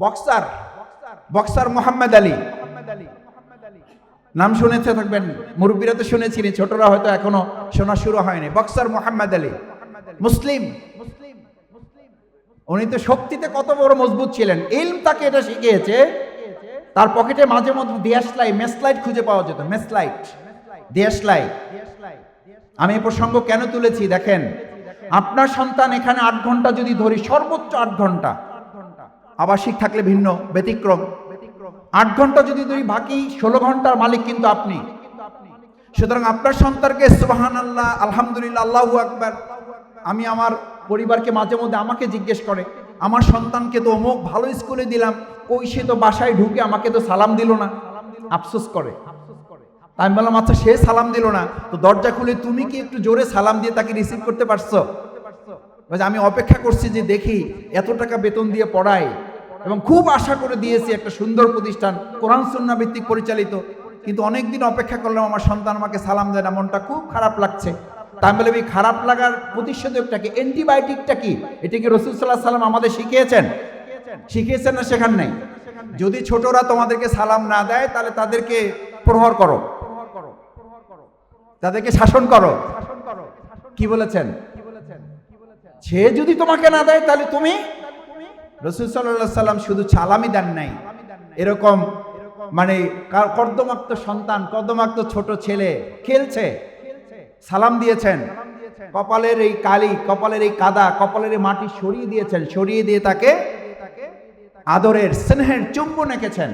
Boxer boxer Muhammad Ali. নাম শুনেছে থাকবেন, মুরব্বীরা তো শুনেছিনি, ছোটরা হয়তো এখনও শোনা শুরু হয়নি। বক্সার মোহাম্মদ আলী, মুসলিম। উনি তো শক্তিতে কত বড় মজবুত ছিলেন। ইলম তাকে এটা শিখিয়েছে, তার পকেটে মাঝে মধ্যে দেশলাই মেসলাইট খুঁজে পাওয়া যেত, মেসলাইট দেশলাই আমি এই প্রসঙ্গ কেন তুলেছি? দেখেন, আপনার সন্তান এখানে আট ঘণ্টা যদি ধরি, সর্বোচ্চ আট ঘণ্টা। আবাসিক থাকলে ভিন্ন, ব্যতিক্রম। আট ঘণ্টা যদি ধরি বাকি ষোলো ঘণ্টার মালিক কিন্তু আপনি। সুতরাং আপনার সন্তানকে সুবাহান আল্লাহ আলহামদুলিল্লাহ, আল্লাহ আকবার। আমি আমার পরিবারকে মাঝে মধ্যে আমাকে জিজ্ঞেস করে, আমার সন্তানকে তো অমুক ভালো স্কুলে দিলাম, ওই সে তো বাসায় ঢুকে আমাকে তো সালাম দিল না। আফসোস করে। আমি বললাম আচ্ছা সে সালাম দিল না, তো দরজা খুলে তুমি কি একটু জোরে সালাম দিয়ে তাকে রিসিভ করতে পারছ? আমি অপেক্ষা করছি যে দেখি এত টাকা বেতন দিয়ে পড়াই এবং খুব আশা করে দিয়েছি একটা সুন্দর প্রতিষ্ঠান কোরআন সুন্না ভিত্তিক পরিচালিত। কিন্তু অনেকদিন অপেক্ষা করলাম আমার সন্তান আমাকে সালাম দেয় না মনটা খুব খারাপ লাগছে। তা আমি বললাম, এই খারাপ লাগার প্রতিষেধকটা কি? অ্যান্টিবায়োটিকটা কি? এটা কি রসুল সাল্লাহ সাল্লাম আমাদের শিখিয়েছেন? শিখিয়েছেন না শেখান নাই। যদি ছোটরা তোমাদেরকে সালাম না দেয় তাহলে তাদেরকে প্রহর করো। তাদেরকে শাসন করো। কি বলেছেন? সে যদি তোমাকে না দেয়, তাহলে তুমি? রসুল সাল্লাহ সাল্লাম শুধু সালামি দেন নাই। এরকম মানে কর্দমাক্ত সন্তান, কর্দমাক্ত ছোট ছেলে খেলছে। সালাম দিয়েছেন। কপালের এই কালি, কপালের এই কাদা, কপালের এই মাটি সরিয়ে দিয়েছেন। সরিয়ে দিয়ে তাকে আদরের স্নেহের চুম্বন এঁকেছেন।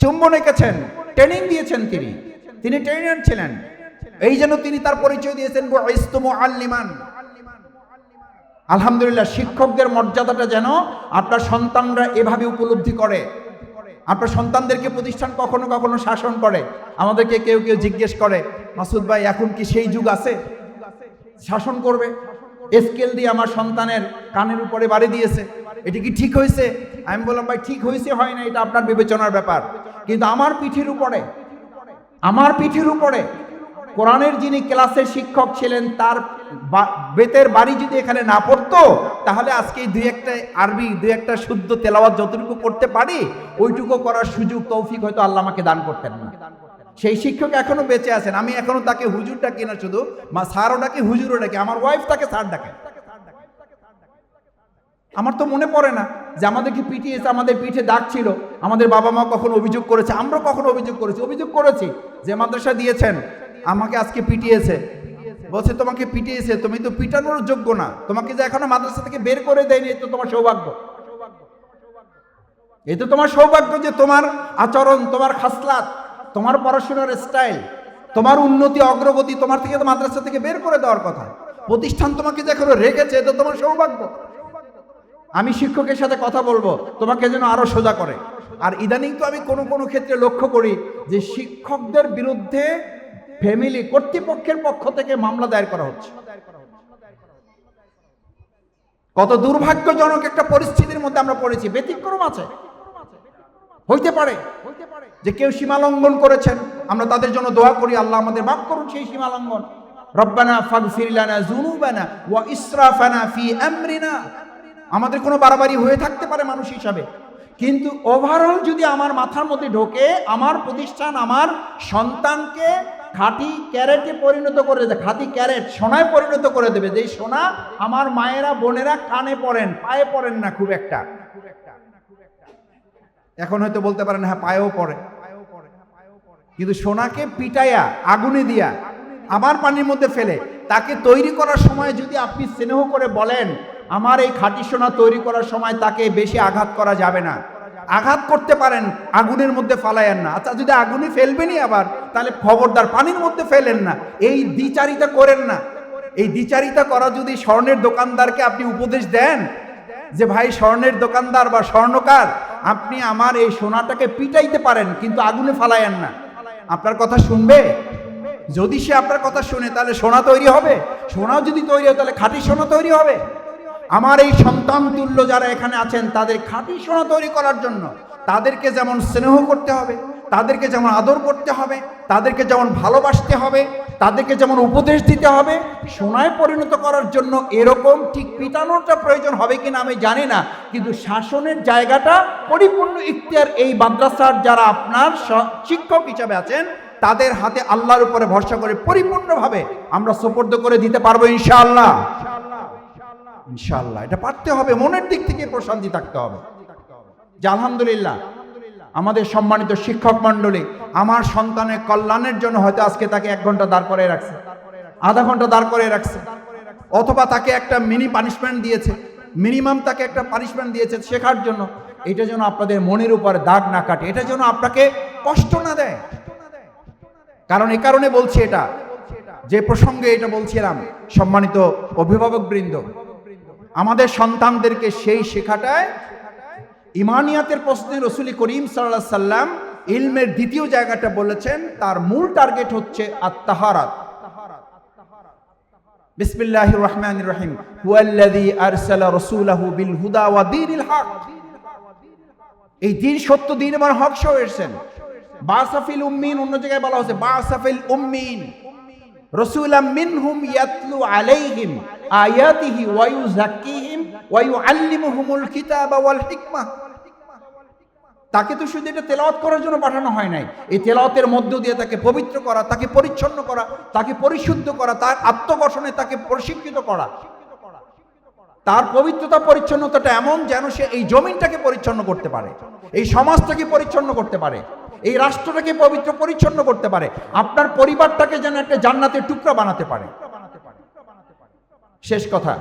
চুম্বন এঁকেছেন। ট্রেনিং দিয়েছেন তিনি। তিনি ট্রেনার ছিলেন। এই জন্য তিনি তার পরিচয় দিয়েছেন আল্লিমান আলহামদুলিল্লাহ, শিক্ষকদের মর্যাদাটা যেন আপনার সন্তানরা এভাবে উপলব্ধি করে। আপনার সন্তানদেরকে প্রতিষ্ঠান কখনো কখনো শাসন করে, আমাদেরকে কেউ কেউ জিজ্ঞেস করে, মাসুদ ভাই, এখন কি সেই যুগ আছে? শাসন করবে? স্কেল দিয়ে আমার সন্তানের কানের উপরে বাড়ি দিয়েছে। এটা কি ঠিক হয়েছে? আমি বললাম, ভাই, ঠিক হয়েছে, হয় না, এটা আপনার বিবেচনার ব্যাপার। কিন্তু আমার পিঠের উপরে, আমার পিঠের উপরে কোরআনের যিনি ক্লাসের শিক্ষক ছিলেন, তার বেতের বাড়ি যদি এখানে না পড়তো, তাহলে আজকে দুই একটা আরবি, দুই একটা শুদ্ধ তেলাওয়াত যতটুকু করতে পারি, ওইটুকু করার সুযোগ, তৌফিক হয়তো আল্লাহ আমাকে দান করতেন না। সেই শিক্ষক এখনও বেঁচে আছেন। আমি এখনও তাকে হুজুর ডাকি না শুধু, মা স্যারও ডাকে, হুজুরও ডাকে, আমার ওয়াইফ তাকে স্যার ডাকে। আমার তো মনে পড়ে না যে আমাদেরকে পিটিয়েছে আমাদের পিঠে দাগ ছিল, আমাদের বাবা মা কখনো অভিযোগ করেছে আমরা কখনো অভিযোগ করেছি অভিযোগ করেছি যে মাদ্রাসা দিয়েছেন। আমাকে আজকে পিটিয়েছে। বলছে, তোমাকে পিটিয়েছে, তুমি তো পিটানোর যোগ্য না। তোমাকে যে এখনও মাদ্রাসা থেকে বের করে দেয়নি তো তোমার সৌভাগ্য। এই তো তোমার সৌভাগ্য যে তোমার আচরণ, তোমার খাসলাত, তোমার পড়াশোনার স্টাইল, তোমার উন্নতি, অগ্রগতি তোমার থেকে তো মাদ্রাসা থেকে বের করে দেওয়ার কথা। প্রতিষ্ঠান তোমাকে যে এখনও রেখেছে এটা তোমার সৌভাগ্য। আমি শিক্ষকের সাথে কথা বলব, তোমাকে যেন আরও সোজা করে। আর ইদানিং তো আমি কোনো কোনো ক্ষেত্রে লক্ষ্য করি যে শিক্ষকদের বিরুদ্ধে ফ্যামিলি কর্তৃপক্ষের পক্ষ থেকে মামলা দায়ের করা হচ্ছে। কত দুর্ভাগ্যজনক একটা পরিস্থিতির মধ্যে আমরা পড়েছি। ব্যতিক্রম আছে। হইতে পারে যে কেউ সীমা লঙ্ঘন করেছেন। আমরা তাদের জন্য দোয়া করি, আল্লাহ আমাদের মাফ করুন সেই সীমা লঙ্ঘন। রব্বানা ফাগফির লানা যুনুবানা ওয়া ইসরাফানা ফি আমরিনা। আমাদের কোনো বাড়াবাড়ি হয়ে থাকতে পারে মানুষ হিসাবে। কিন্তু ওভারঅল যদি আমার মাথার মধ্যে ঢোকে, আমার প্রতিষ্ঠান, আমার সন্তানকে খাঁটি ক্যারেটে পরিণত করে দেবে, খাঁটি ক্যারেট সোনায় পরিণত করে দেবে। যেই সোনা আমার মায়েরা, বোনেরা কানে পড়েন, পায়ে পড়েন না খুব একটা। এখন হয়তো বলতে পারেন হ্যাঁ পায়েও পড়ে। কিন্তু সোনাকে পিটাইয়া, আগুনে দিয়া আবার পানির মধ্যে ফেলে, তাকে তৈরি করার সময় যদি আপনি স্নেহ করে বলেন, আমার এই খাঁটি সোনা তৈরি করার সময় তাকে বেশি আঘাত করা যাবে না। আঘাত করতে পারেন, আগুনের মধ্যে ফালাইয়েন না। আচ্ছা যদি আগুনে ফেলবেনই আবার, তাহলে খবরদার পানির মধ্যে ফেলেন না। এই দ্বিচারিতা করেন না। এই দ্বিচারিতা করা যদি স্বর্ণের দোকানদারকে আপনি উপদেশ দেন যে, ভাই, স্বর্ণের দোকানদার বা স্বর্ণকার, আপনি আমার এই সোনাটাকে পিটাইতে পারেন, কিন্তু আগুনে ফালাইয়েন না। আপনার কথা শুনবে? যদি সে আপনার কথা শুনে, তাহলে সোনা তৈরি হবে। সোনাও যদি তৈরি হয়, তাহলে খাঁটি সোনা তৈরি হবে। আমার এই সন্তান তুল্য যারা এখানে আছেন, তাদের খাঁটি সোনা তৈরি করার জন্য তাদেরকে যেমন স্নেহ করতে হবে, তাদেরকে যেমন আদর করতে হবে, তাদেরকে যেমন ভালোবাসতে হবে, তাদেরকে যেমন উপদেশ দিতে হবে, সোনায় পরিণত করার জন্য এরকম ঠিক পিটানোটা প্রয়োজন হবে কিনা আমি জানি না, কিন্তু শাসনের জায়গাটা পরিপূর্ণ ইখতিয়ার এই মাদ্রাসার যারা আপনার শিক্ষক হিসাবে আছেন, তাদের হাতে আল্লাহর উপরে ভরসা করে পরিপূর্ণভাবে আমরা সোপর্দ করে দিতে পারব ইনশাআল্লাহ। ইনশাআল্লাহ। এটা পারতে হবে, মনের দিক থেকে প্রশান্তি থাকতে হবে। যে আলহামদুলিল্লাহ, আমাদের সম্মানিত শিক্ষক মণ্ডলী, আমার সন্তানের কল্যাণের জন্য হয়তো আজকে তাকে এক ঘণ্টা দাঁড় করে রাখছে, আধা ঘণ্টা দাঁড় করে রাখছে, অথবা তাকে একটা মিনি পানিশমেন্ট দিয়েছে মিনিমাম তাকে একটা পানিশমেন্ট দিয়েছে শেখার জন্য। এটা যেন আপনাদের মনের উপরে দাগ না কাটে, এটা যেন আপনাকে কষ্ট না দেয়। কারণ এ কারণে বলছি এটা, যে প্রসঙ্গে এটা বলছিলাম, সম্মানিত অভিভাবক বৃন্দ আমাদের সন্তানদেরকে সেই শেখাটায় ইমানিয়াতের প্রশ্নে রসুলি করিম সাল্লাহ সাল্লাম ইলমের দ্বিতীয় জায়গাটা বলেছেন, তার মূল টার্গেট হচ্ছে আত্মাহারাত বিসমিল্লাহ রহমান রহিম। হুয়াল্লাযী আরসালা রাসূলাহু বিল হুদা ওয়া দীনিল হক। এই দিন সত্য দিন এবং হক সহ এসেছেন। বাসাফিল উম্মিন, অন্য জায়গায় বলা হচ্ছে বাসাফিল উম্মিন। রসুলাম মিনহুম ইয়াতলু আলাইহিম আয়াতিহি ওয়া ইউযাক্কিহিম ওয়া ইউআল্লিমুহুমুল কিতাবা ওয়াল হিকমা। তাকে তো শুধু এটা তেলাওয়াত করার জন্য পাঠানো হয় নাই। এই তেলাওয়াতের মধ্য দিয়ে তাকে পবিত্র করা, তাকে পরিচ্ছন্ন করা, তাকে পরিশুদ্ধ করা, তার আত্মগঠনে তাকে প্রশিক্ষিত করা। তার পবিত্রতা, পরিচ্ছন্নতাটা এমন যেন সে এই জমিনটাকে পরিচ্ছন্ন করতে পারে, এই সমাজটাকে পরিচ্ছন্ন করতে পারে। এই রাষ্ট্রটাকে পবিত্র পরিচ্ছন্ন করতে পারে। আপনার পরিবারটাকে যেন একটা জান্নাতের টুকরা বানাতে পারে। শেষ কথা।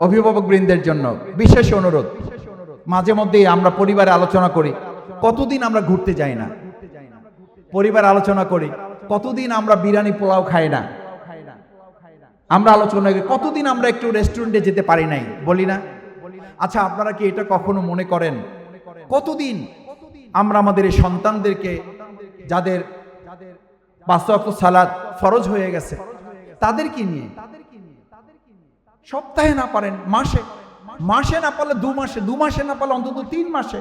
অভিভাবক বৃন্দের জন্য বিশেষ অনুরোধ। মাঝে মধ্যেই আমরা পরিবারে আলোচনা করি। কতদিন আমরা ঘুরতে যাই না? পরিবার আলোচনা করি। কতদিন আমরা বিরিয়ানি পোলাও খাই না? আমরা আলোচনা করি, কতদিন আমরা একটু রেস্টুরেন্টে যেতে পারি নাই? বলি না। আচ্ছা আপনারা কি এটা কখনো মনে করেন? কতদিন আমরা আমাদের এই সন্তানদেরকে, যাদের পাঁচ সালাদ ফরজ হয়ে গেছে তাদের কি নিয়ে সপ্তাহে না পারেন, মাসে মাসে না পারলে দু মাসে দু মাসে না পারলে অন্তত তিন মাসে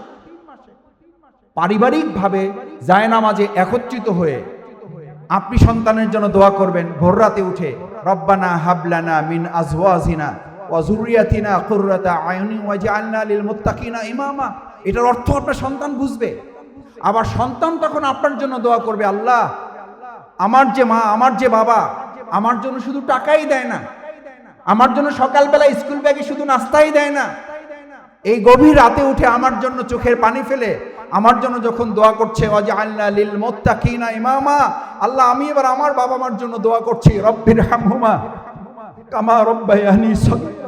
পারিবারিকভাবে জায়নামাজে একত্রিত হয়ে আপনি সন্তানের জন্য দোয়া করবেন ভোর রাতে উঠে, রব্বানা হাবলানা মিন আজওয়াজিনা ওয়া যুররিয়াতিনা কুররাতা আয়ুনি ওয়াজআলনা লিল মুত্তাকিনা ইমামা। এটার অর্থ আপনার সন্তান বুঝবে। আবার সন্তান তখন আপনার জন্য দোয়া করবে, আল্লাহ, আমার যে মা, আমার যে বাবা, আমার জন্য শুধু টাকাই দেয় না। আমার জন্য সকালবেলা স্কুল ব্যাগে শুধু নাস্তাই দেয় না। এই গভীর রাতে উঠে আমার জন্য চোখের পানি ফেলে, আমার জন্য যখন দোয়া করছে লিল মোত্তাকিনা ইমামা, আল্লাহ, আমি এবার আমার বাবা মার জন্য দোয়া করছি রব্বির হামহুমা কামা রব্বায়ানি সগীরা।